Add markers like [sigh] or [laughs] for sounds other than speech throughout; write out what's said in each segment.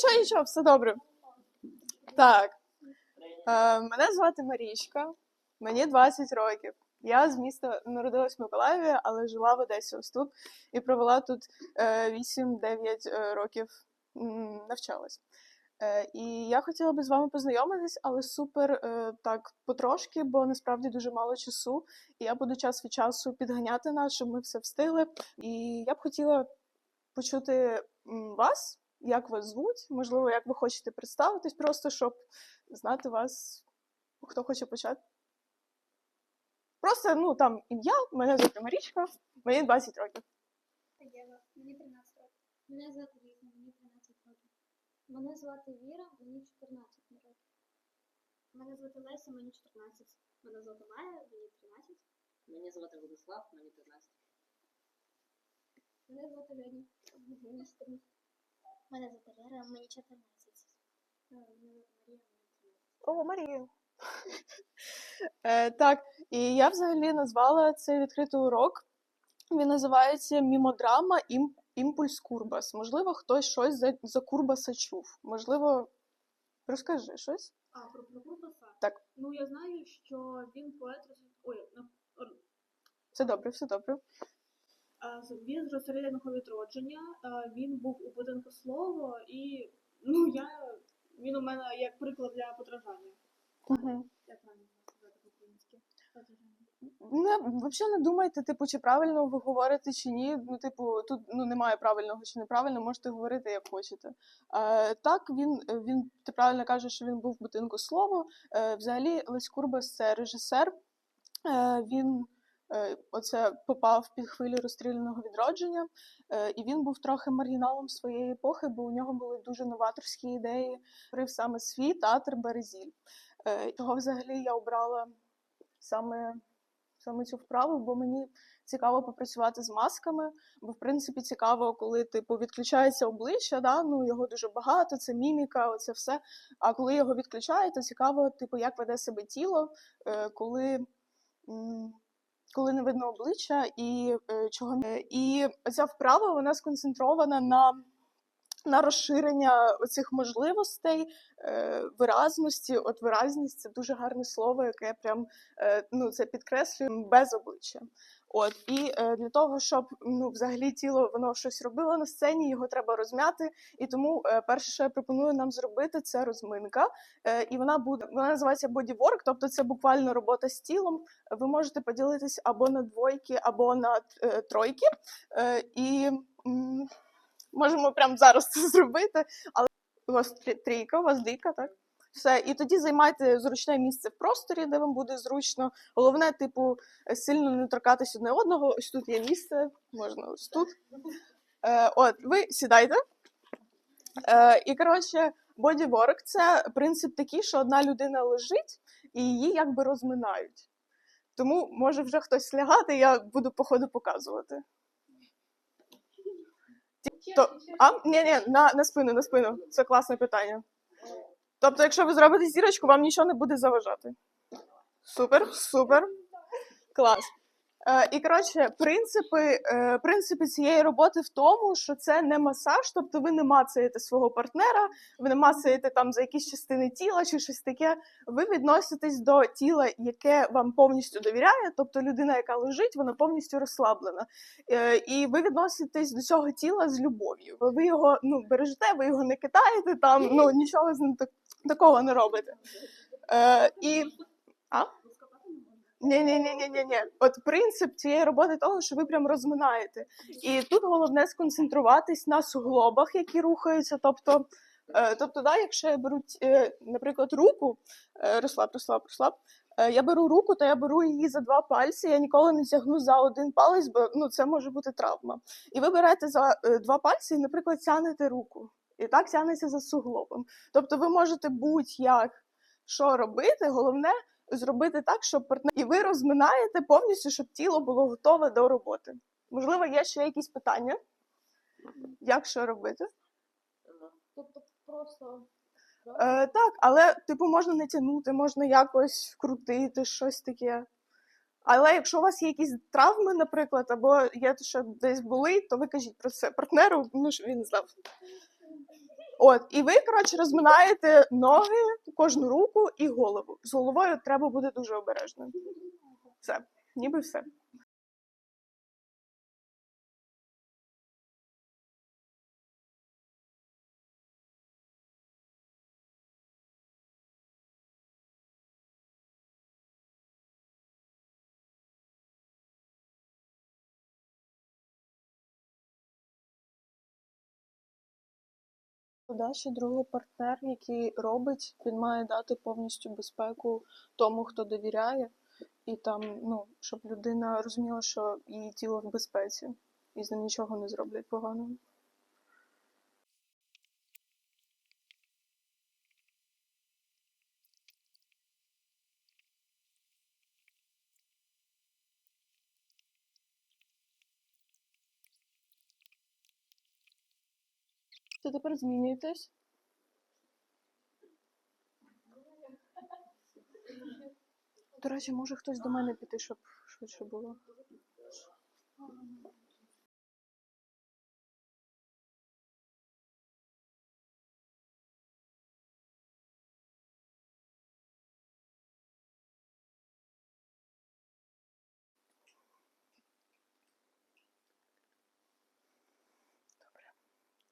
Нічого, нічого, все добре. Так. Е, мене звати Марічка, мені 20 років. Я з міста народилась в Миколаєві, але жила в Одесі ось тут і провела тут е, 8-9 е, років навчалась. Е, і я хотіла би з вами познайомитись, але супер е, так потрошки, бо насправді дуже мало часу. І я буду час від часу підганяти нас, щоб ми все встигли. І я б хотіла почути вас, як вас звуть, можливо, як ви хочете представитись, просто щоб знати вас, хто хоче почати. Просто, ну, там ім'я, мене звати Марічка, мені 20 років. Єва, мені 13 років. Мене звати Ліза, мені 13 років. Мене звати Віра, мені 14 років. Мене звати Леся, мені 14. Мене звати Майя, мені 13. Мене звати Владислав, мені 15. Мене звати Женя, мені 14. Мене звати Лера, мені 14. Мене звати Марія, О, Марія. [laughs] Е, так, і я взагалі назвала цей відкритий урок. Він називається Мімодрама Ім- Імпульс Курбас. Можливо, хтось щось за, за Курбаса чув. Можливо, розкажи щось. А, про, про Курбаса? Так. Ну, я знаю, що він поет Ой, на- Все добре, все добре. Він з розсередного відродження, він був у будинку слово, і ну, я, він у мене як приклад для подражання. Угу. Як правильно сказати по-українськи? Не, взагалі не думайте, типу, чи правильно ви говорите, чи ні. Ну, типу, тут ну, немає правильного чи неправильно, можете говорити як хочете. Е, так, він, він ти правильно кажеш, що він був в будинку слово. Е, взагалі, Лесь Курбас це режисер. Е, він оце попав під хвилю розстріляного відродження, е, і він був трохи маргіналом своєї епохи, бо у нього були дуже новаторські ідеї. Творив саме свій театр Березіль. Е, того взагалі я обрала саме саме цю вправу, бо мені цікаво попрацювати з масками, бо в принципі цікаво, коли типу відключається обличчя, да? ну його дуже багато, це міміка, це все. А коли його відключають, то цікаво, типу, як веде себе тіло, е, коли. Коли не видно обличчя і е, чого і ця вправа вона сконцентрована на, на розширення цих можливостей, е, виразності. От виразність це дуже гарне слово, яке прям е, ну, це підкреслює без обличчя. От і е, для того, щоб ну взагалі тіло воно щось робило на сцені, його треба розм'яти. І тому е, перше, що я пропоную нам зробити, це розминка. Е, і вона буде вона називається bodywork, тобто це буквально робота з тілом. Ви можете поділитись або на двойки, або на е, тройки. Е, і м, можемо прямо зараз це зробити. Але у вас трі- трійка, у вас двійка, так? Все, і тоді займайте зручне місце в просторі, де вам буде зручно. Головне, типу, сильно не торкатись одне одного. Ось тут є місце, можна ось тут. Е, от, ви сідайте. Е, і коротше, бодіворк це принцип такий, що одна людина лежить і її якби розминають. Тому може вже хтось лягати, я буду по ходу показувати. То, а? Ні, ні, на, на спину, на спину. Це класне питання. Тобто, якщо ви зробите зірочку, вам нічого не буде заважати. Супер, супер. Клас. Е, і коротше, принципи, е, принципи цієї роботи в тому, що це не масаж, тобто ви не мацаєте свого партнера, ви не мацаєте там за якісь частини тіла чи щось таке. Ви відноситесь до тіла, яке вам повністю довіряє, тобто людина, яка лежить, вона повністю розслаблена. Е, і ви відноситесь до цього тіла з любов'ю. Ви його ну, бережете, ви його не кидаєте там, ну нічого з ним так- такого не робите. Е, і... А? Ні, ні, ні, ні, ні, ні. От принцип цієї роботи того, що ви прям розминаєте. І тут головне сконцентруватись на суглобах, які рухаються. Тобто, е, тобто, да, якщо я беру, е, наприклад, руку, е, розслаб, розслаб, розслаб. е, Я беру руку, то я беру її за два пальці. Я ніколи не тягну за один палець, бо ну це може бути травма. І ви берете за е, два пальці і, наприклад, тянете руку. І так тягнеться за суглобом. Тобто, ви можете будь-як що робити, головне зробити так, щоб партнер і ви розминаєте повністю, щоб тіло було готове до роботи. Можливо, є ще якісь питання? Як що робити? Тобто просто Е, так, але типу можна не тягнути, можна якось вкрутити щось таке. Але якщо у вас є якісь травми, наприклад, або є те, що десь були, то ви кажіть про це партнеру, ну щоб він знав. От, і ви, коротше, розминаєте ноги, кожну руку і голову. З головою треба бути дуже обережним. Все, ніби все. Далі другий партнер, який робить, він має дати повністю безпеку тому, хто довіряє, і там, ну, щоб людина розуміла, що її тіло в безпеці, і з ним нічого не зроблять поганого. То тепер змінюєтесь. До речі, може хтось до мене піти, щоб швидше було.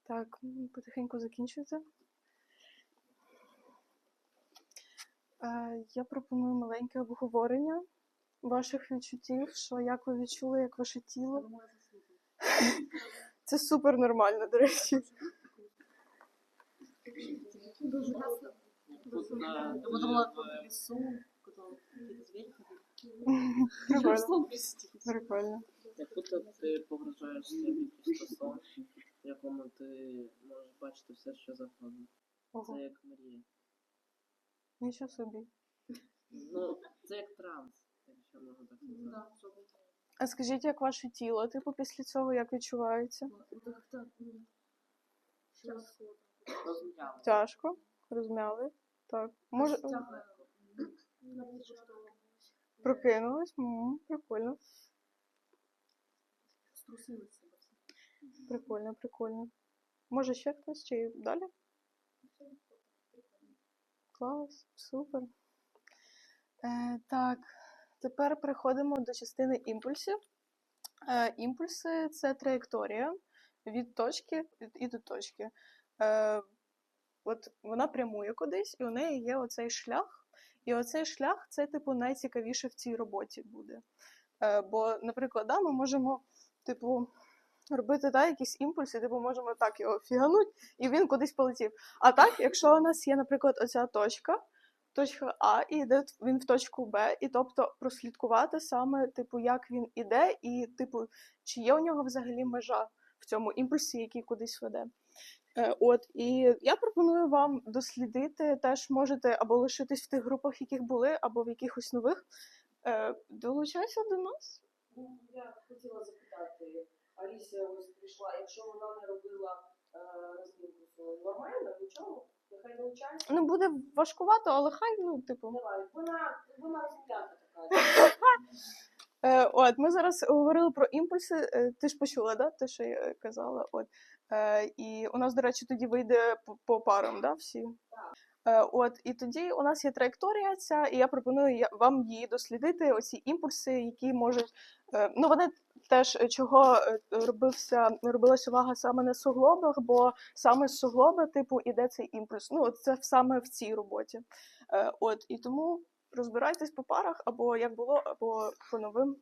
Так, потихеньку закінчується. Е, Я пропоную маленьке обговорення ваших відчуттів, що як ви відчули, як ваше тіло. Це супер нормально, до речі. В какие-то звери Прикольно. Прикольно. Як будто ти погружаєш собі просто сон, в якому ти можеш бачити все, що завгодно. Ого, Це як мрія. нічого собі. Ну, це як транс, якщо можна так сказати. А скажіть, як ваше тіло, типу, після цього як відчувається? Розм'яли. Тяжко? Розмяли? Так. Може, прокинулись? М, Прикольно. Прикольно, прикольно. Може ще хтось чи далі? Клас, супер. Е, так, тепер переходимо до частини імпульсів. Е, імпульси це траєкторія від точки і до точки. Е, от вона прямує кудись, і у неї є оцей шлях. І оцей шлях це, типу, найцікавіше в цій роботі буде. Е, бо, наприклад, да, ми можемо, типу, робити да, якісь імпульси, типу, можемо так його фігануть, і він кудись полетів. А так, якщо у нас є, наприклад, оця точка, точка А, і йде він в точку Б, і тобто прослідкувати саме, типу, як він іде, і, типу, чи є у нього взагалі межа в цьому імпульсі, який кудись веде. Е, От, і я пропоную вам дослідити, теж можете або лишитись в тих групах, яких були, або в якихось нових. Е, Долучайся до нас. Ну, я хотіла запитати, Алісія ось прийшла, якщо вона не робила е, розмінку, то нормально, нічого? Нехай навчається. Ну, буде важкувато, але хай, ну, типу. Давай, вона, вона розмінянка така. Е, от, ми зараз говорили про імпульси. Е, ти ж почула, да? Те, що я казала. От. Е, і у нас, до речі, тоді вийде по, по парам, да, всі? Е, от, і тоді у нас є траєкторія ця, і я пропоную я- вам її дослідити, оці імпульси, які можуть. Е, ну, вони теж е, чого е, робився, робилась увага саме на суглобах, бо саме з суглоба, типу, іде цей імпульс. Ну, от це саме в цій роботі. Е, от, і тому розбирайтесь по парах, або як було, або по новим.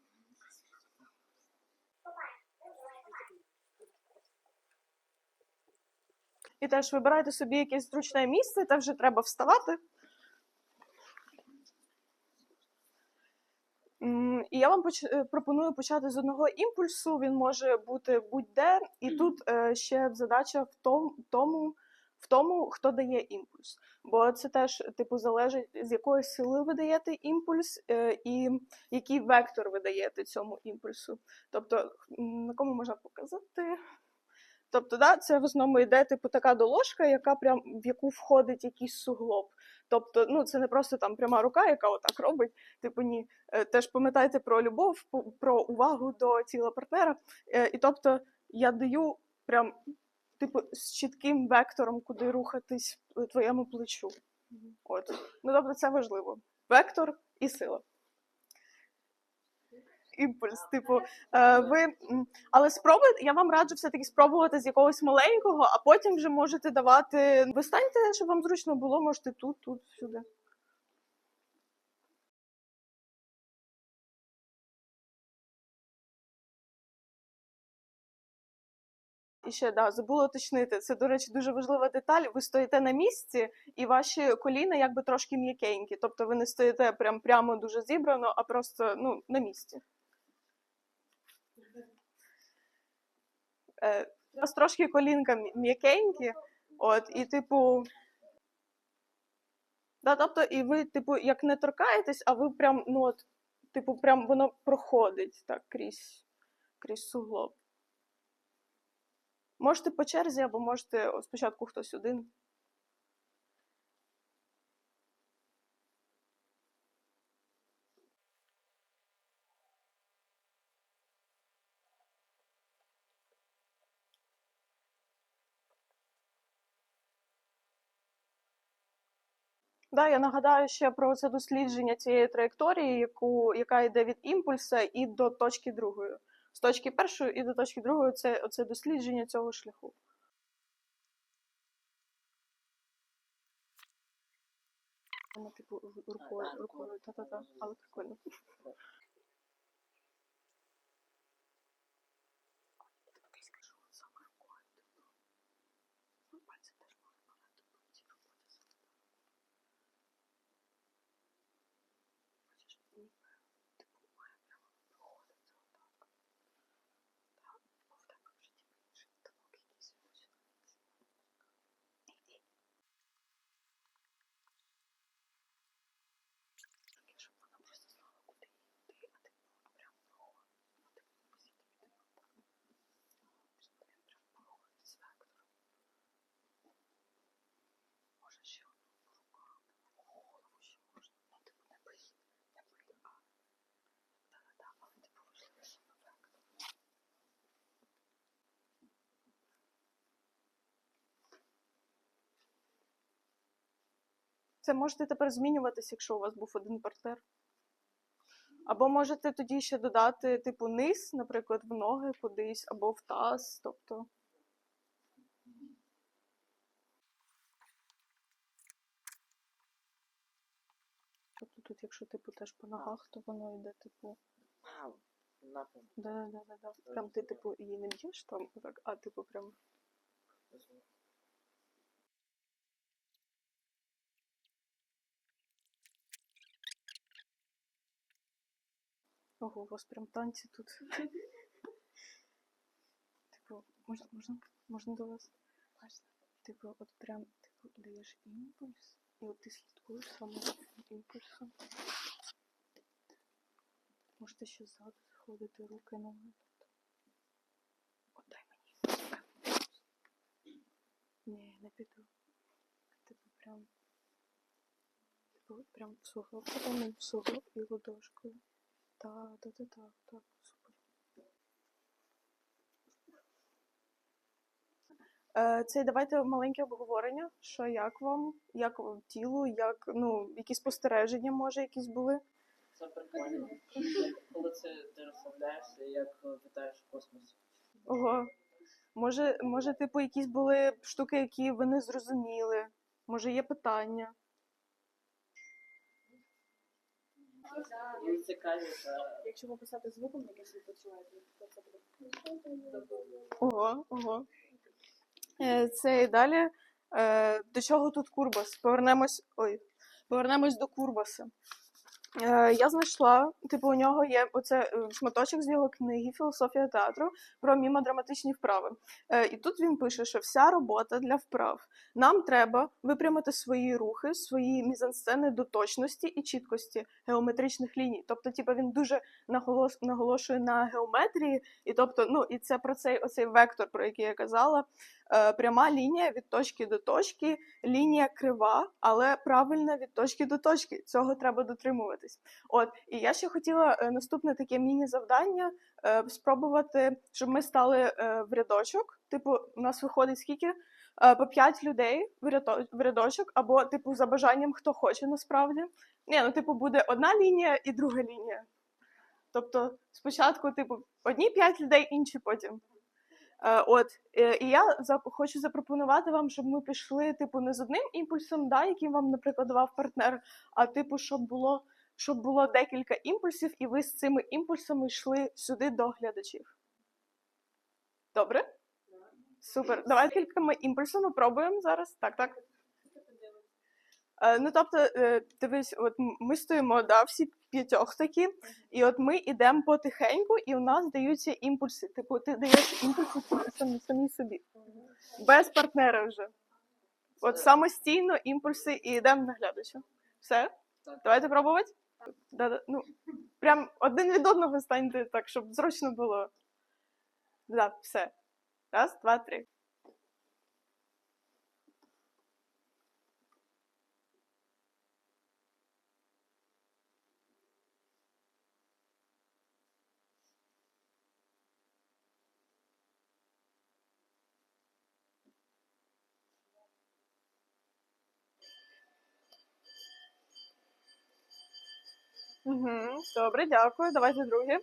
І теж вибирайте собі якесь зручне місце, та вже треба вставати. І я вам е, пропоную почати з одного імпульсу. Він може бути будь-де, і тут е, ще задача в тому, тому, в тому, хто дає імпульс. Бо це теж типу залежить, з якої сили ви даєте імпульс, е, і який вектор ви даєте цьому імпульсу. Тобто, на кому можна показати? Тобто, да, це в основному йде типу така доложка, яка прям в яку входить якийсь суглоб. Тобто, ну це не просто там пряма рука, яка отак робить. Типу, ні. Е, Теж пам'ятайте про любов, про увагу до тіла партнера. Е, І тобто я даю прям типу, з чітким вектором, куди рухатись е, твоєму плечу. От. Ну, тобто це важливо. Вектор і сила. Імпульс, типу, е, ви. Але спробуйте, я вам раджу все-таки спробувати з якогось маленького, а потім вже можете давати. Ви станьте, щоб вам зручно було, можете тут, тут, сюди. І ще да, забула уточнити. Це, до речі, дуже важлива деталь. Ви стоїте на місці, і ваші коліна якби трошки м'якенькі. Тобто ви не стоїте прям прямо дуже зібрано, а просто ну, на місці. Е, у нас трошки колінка м'я- м'якенькі, от, і типу. Да, тобто, і ви, типу, як не торкаєтесь, а ви прям, ну от, типу, прям воно проходить так крізь, крізь суглоб. Можете по черзі, або можете спочатку хтось один. Да, я нагадаю ще про це дослідження цієї траєкторії, яку, яка йде від імпульса і до точки другої. З точки першої і до точки другої це оце дослідження цього шляху. Ну, типу, рукою, рукою, та-та-та, але прикольно. Може ще одну рукав, голову ще можна, ну типу не бий, не бий, а та-та-та, але типу важливо саме вектор. Це можете тепер змінюватись, якщо у вас був один партнер. Або можете тоді ще додати, типу, низ, наприклад, в ноги кудись, або в таз, тобто. Тобто тут, якщо типу теж по ногах, то воно йде, типу, да, да, да, да. Прям ти, типу, її не б'єш там, а типу прям. Ого, у вас прям танці тут. Типу, можна, можна, можна до вас? Типу, от прям, типу, даєш імпульс, і от ти слідкуєш саме імпульсом. Можете ще ззаду заходити, руки, ноги. От дай мені. Ні, не піду. Типу прям. Типу, прям в сугроб, потім в сугроб і ладошкою. Так, так, так, так, так, супер. Е, Це давайте маленьке обговорення. Що як вам, як вам тілу, як ну які спостереження може якісь були? Це прикольно. Коли це ти розслабляєшся, як вітаєш в космосі. Ого. Може, може, типу, якісь були штуки, які ви не зрозуміли. Може, є питання. Ну, цікаві та Якщо пописати звуком, якийсь ви почуваєте, то це буде. Ого, ого. Е, Це і далі. Е, До чого тут Курбас? Повернемось. Ой, повернемось до Курбаса. Е, Я знайшла, типу, у нього є оце е, шматочок з його книги Філософія театру про мімодраматичні вправи. Е, І тут він пише, що вся робота для вправ. Нам треба випрямити свої рухи, свої мізансцени до точності і чіткості геометричних ліній. Тобто, типу, він дуже наголос, наголошує на геометрії, і тобто, ну і це про цей оцей вектор, про який я казала. Е, пряма лінія від точки до точки, лінія крива, але правильна від точки до точки. Цього треба дотримуватись. От, і я ще хотіла е, наступне таке міні-завдання е, спробувати, щоб ми стали в рядочок. Типу, у нас виходить скільки? По 5 людей в рядочок, або, типу, за бажанням, хто хоче насправді. Ні, ну, типу, буде одна лінія і друга лінія. Тобто, спочатку, типу, одні 5 людей, інші потім. Е, от, е, і я хочу запропонувати вам, щоб ми пішли, типу, не з одним імпульсом, да, яким вам, наприклад, давав партнер, а типу, щоб було, щоб було декілька імпульсів, і ви з цими імпульсами йшли сюди до глядачів. Добре? Супер. Давай кількома імпульсами пробуємо зараз. Так, так. Е, ну, тобто, дивись, от ми стоїмо, да, всі п'ятьох такі, і от ми йдемо потихеньку, і у нас даються імпульси. Типу, ти даєш імпульси самі, самі, собі. Без партнера вже. От самостійно імпульси і йдемо на глядача. Все? Давайте пробувати? Да, ну, прям один від одного станьте так, щоб зручно було. Да, все. Раз, два, три. Угу, добре, дякую. Давайте друге.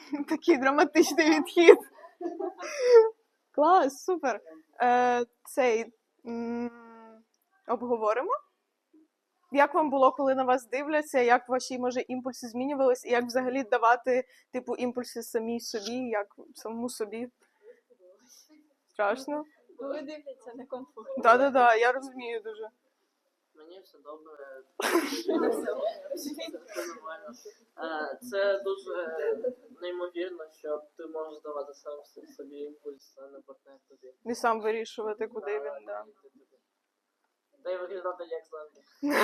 [laughs] Такий драматичний відхід. Клас, супер. Е, цей обговоримо. Як вам було, коли на вас дивляться, як ваші може імпульси змінювались, і як взагалі давати типу імпульси самій собі, як самому собі? Страшно? Коли дивляться некомфортно. Так, так, так, я розумію дуже. Мені все добре. Все нормально. Е, Це дуже неймовірно, що ти можеш давати сам собі імпульс, а не партнер тобі. І сам вирішувати, куди він. Да. Та й виглядати як завжди. [laughs]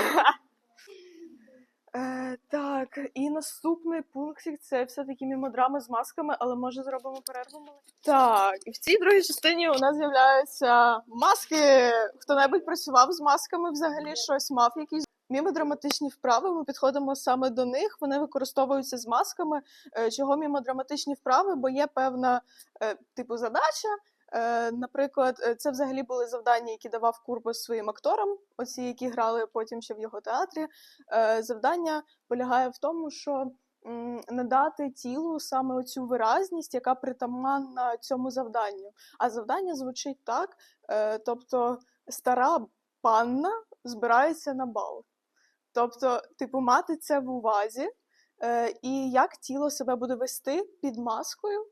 Е, так, і наступний пунктик це все-таки мімодрами з масками, але може зробимо перерву? Так, і в цій другій частині у нас з'являються маски. Хто-небудь працював з масками взагалі щось мав якісь. Мімодраматичні вправи, ми підходимо саме до них. Вони використовуються з масками. Е, Чого мімодраматичні вправи? Бо є певна е, типу задача. Е, Наприклад, е, це взагалі були завдання, які давав Курбас своїм акторам, оці, які грали потім ще в його театрі. Е, Завдання полягає в тому, що надати тілу саме оцю виразність, яка притаманна цьому завданню. А завдання звучить так: тобто, стара панна збирається на бал. Тобто, типу, мати це в увазі, і як тіло себе буде вести під маскою,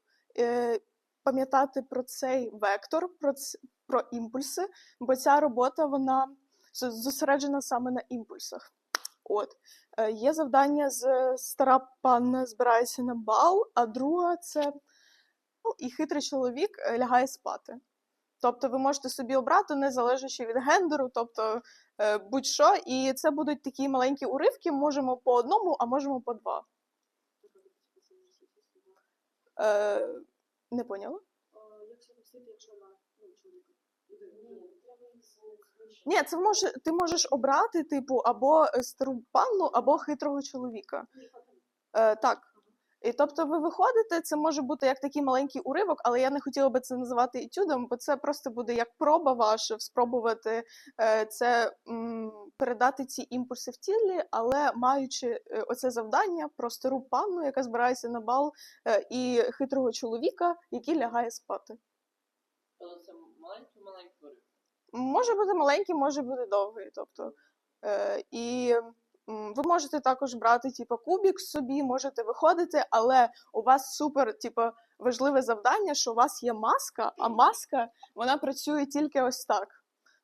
пам'ятати про цей вектор, про, ц- про імпульси, бо ця робота вона зосереджена саме на імпульсах. От. Е, Є завдання з стара панна збирається на бал, а друга це ну, і хитрий чоловік е, лягає спати. Тобто ви можете собі обрати, не залежачи від гендеру, тобто е, будь-що, і це будуть такі маленькі уривки, можемо по одному, а можемо по два. Не поняла? Якщо вона ну, чоловіка? Ні, це може, ти можеш обрати, типу, або стару панну, або хитрого чоловіка. Е, так. І тобто ви виходите, це може бути як такий маленький уривок, але я не хотіла би це називати етюдом, бо це просто буде як проба ваша, спробувати е, це передати ці імпульси в тілі, але маючи е, оце завдання про стару панну, яка збирається на бал, е, і хитрого чоловіка, який лягає спати. Але це маленький маленький уривок. Може бути маленький, може бути довгий. Тобто, і ви можете також брати типу, кубік собі, можете виходити, але у вас супер типу, важливе завдання, що у вас є маска, а маска вона працює тільки ось так.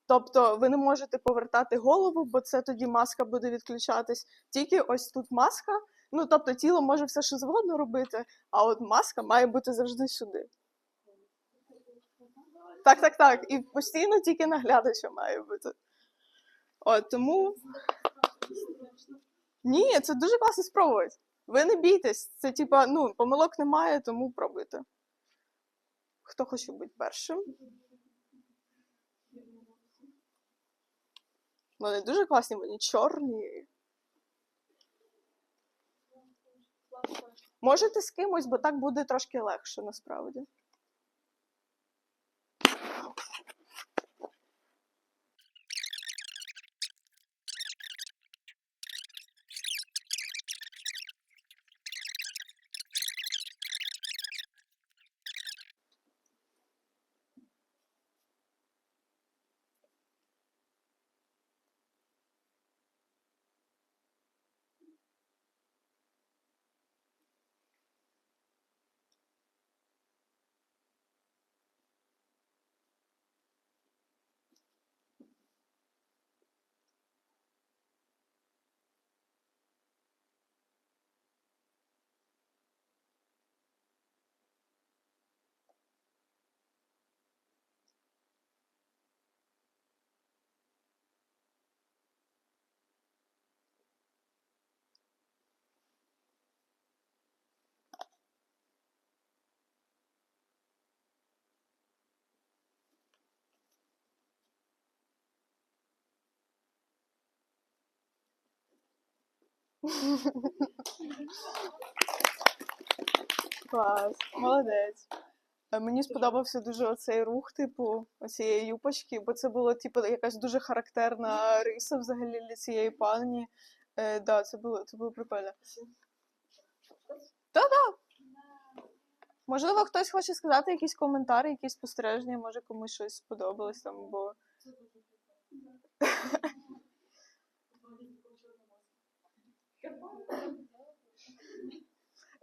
Тобто ви не можете повертати голову, бо це тоді маска буде відключатись. Тільки ось тут маска. Ну тобто тіло може все що завгодно робити, а от маска має бути завжди сюди. Так, так, так. І постійно тільки наглядача має бути. От тому. Ні, це дуже класно спробувати. Ви не бійтесь. Це типа, ну, помилок немає, тому пробуйте. Хто хоче бути першим? Вони дуже класні, вони чорні. Можете з кимось, бо так буде трошки легше насправді. Клас, молодець. Е, Мені сподобався дуже оцей рух, типу, оцієї юпочки, бо це було, типу, якась дуже характерна риса взагалі для цієї пані. Е, да, це було, це було прикольно. Та-да. Можливо, хтось хоче сказати якісь коментарі, якісь спостереження, може комусь щось сподобалось там, бо. [laughs]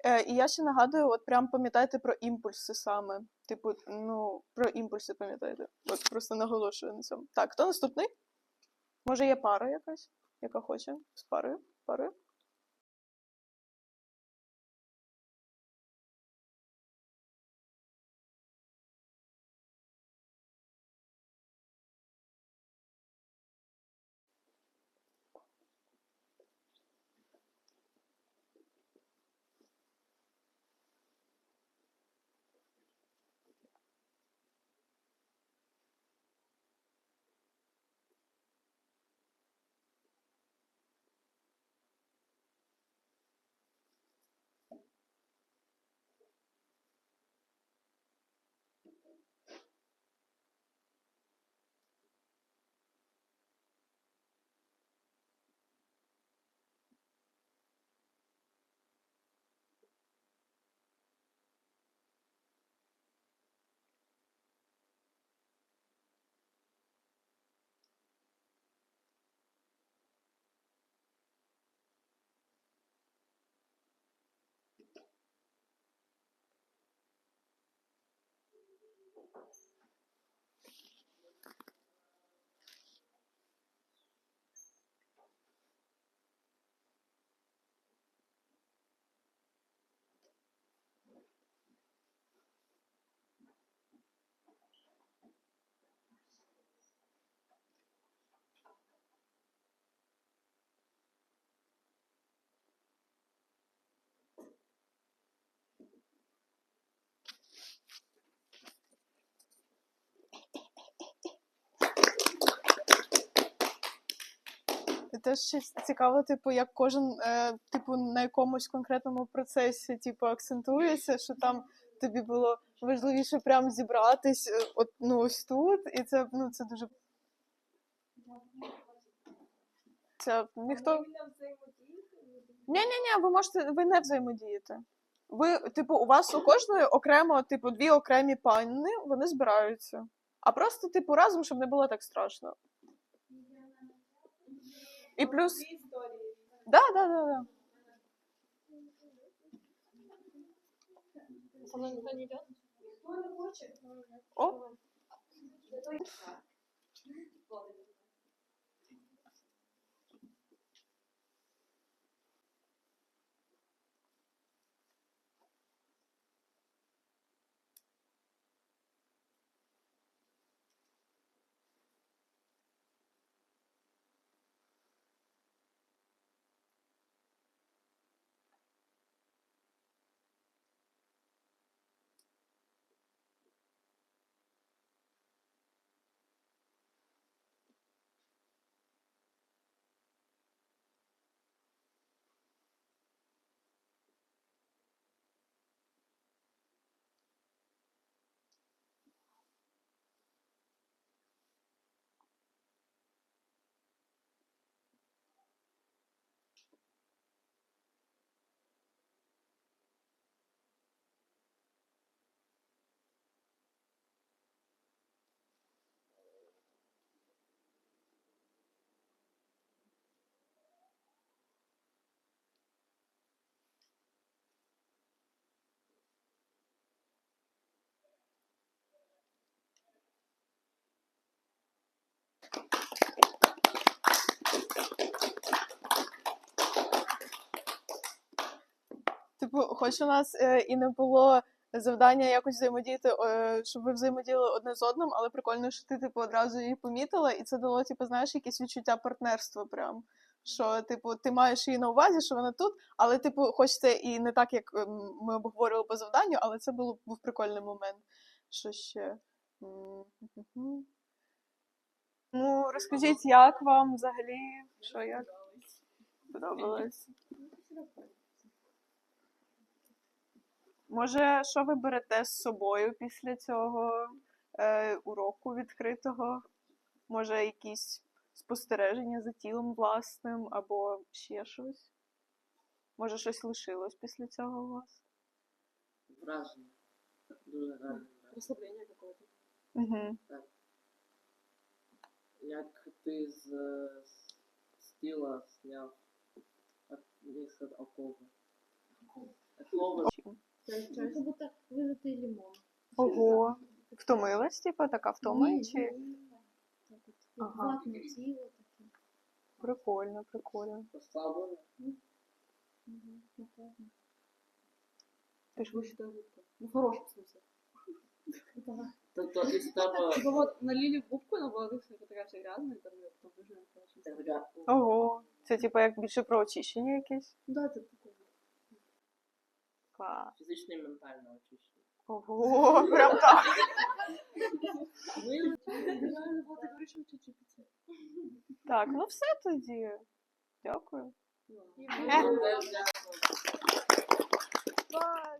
Е, і я ще нагадую, от прям пам'ятайте про імпульси саме. Типу, ну, про імпульси пам'ятайте. От просто наголошую на цьому. Так, хто наступний? Може, є пара якась, яка хоче? З парою? Парою? Теж цікаво, типу, як кожен, е, типу, на якомусь конкретному процесі, типу, акцентується, що там тобі було важливіше прям зібратись, е, от, ну, ось тут, і це, ну, це дуже. Це ніхто. Ні, ні, ні, ви можете, ви не взаємодієте. Ви, типу, у вас у кожної окремо, типу, дві окремі панни, вони збираються. А просто, типу, разом, щоб не було так страшно. І плюс. Да, да, да, да. Со хоч у нас е, і не було завдання якось взаємодіяти, е, щоб ви взаємодіяли одне з одним, але прикольно, що ти типу одразу її помітила, і це дало, типу, знаєш, якесь відчуття партнерства прям. Що, типу, ти маєш її на увазі, що вона тут, але, типу, хоч це і не так, як ем, ми обговорювали по завданню, але це було, був прикольний момент. Що ще? Ну, розкажіть, як вам взагалі? Що як? Подобалось? Може, що ви берете з собою після цього е, уроку відкритого? Може, якісь спостереження за тілом власним або ще щось? Може, щось лишилось після цього у вас? Враження. Дуже гарне. Розслаблення какое-то. Угу. Як ти з, з, з тіла зняв місце окови. Окови. Как будто вылитый лимон. Ого. Втомилась, типу, така втома? Ні, Чи... ні, так от, як Ага. ватне тіло таке. Прикольно, прикольно. Розслаблення. Мгм, напевно. Ты ж высчитала губку. Ну, в хорошем смысле. [laughs] Да. Тобто із тебе Типа вот налили в губку, она была высохла, такая вся грязная, там её потом выжили. короче. така Ого. Це типу як більше про очищення якесь? Да, это такое. Клас. Фізично і ментально очищення. Ого, прям так. Так, ну все тоді. Дякую. Ну, дякую. Клас.